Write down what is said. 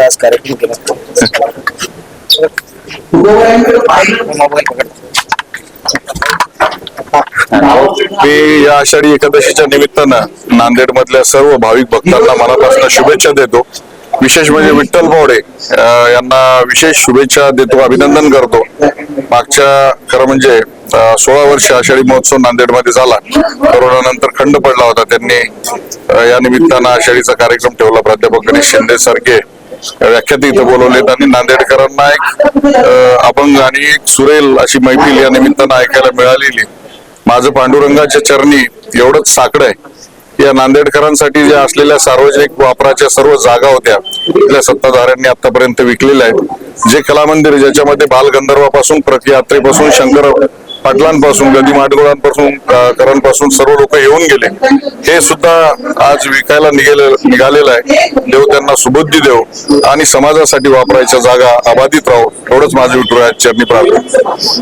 निमित्त आज कार्यक्रम केला. मी या आषाढी एकादशीच्या निमित्तानं नांदेड मधल्या सर्व भाविक भक्तांना मनापासून शुभेच्छा देतो. विशेष म्हणजे विठ्ठल भावडे यांना विशेष शुभेच्छा देतो अभिनंदन करतो. मागच्या खरं म्हणजे सोळा वर्ष आषाढी महोत्सव नांदेडमध्ये झाला. कोरोनानंतर खंड पडला होता. त्यांनी या निमित्तानं आषाढीचा कार्यक्रम ठेवला. प्राध्यापक गणेश शिंदे सारखे व्याख्याते इथं बोलवलेत आणि नांदेडकरांना एक अभंग आणि एक सुरेल अशी मैफिल या निमित्तानं ऐकायला मिळालेली. माझं पांडुरंगाच्या चरणी एवढंच साकडं आहे. या नांदेडकरांसाठी ज्या असलेल्या सार्वजनिक वापराच्या सर्व जागा होत्या तिथल्या सत्ताधाऱ्यांनी आतापर्यंत विकलेल्या आहेत. जे कलामंदिर ज्याच्यामध्ये बालगंधर्वापासून प्रतियात्रेपासून शंकर पाटलांपासून गदी माडगुळांपासून करांपासून सर्व लोक येऊन गेले. हे सुद्धा आज विकायला निघाले निघालेलं आहे. देव त्यांना सुबुद्धी देव आणि समाजासाठी वापरायच्या जागा अबाधित राहो एवढंच माझं विठुराया चरणी प्रार्थना.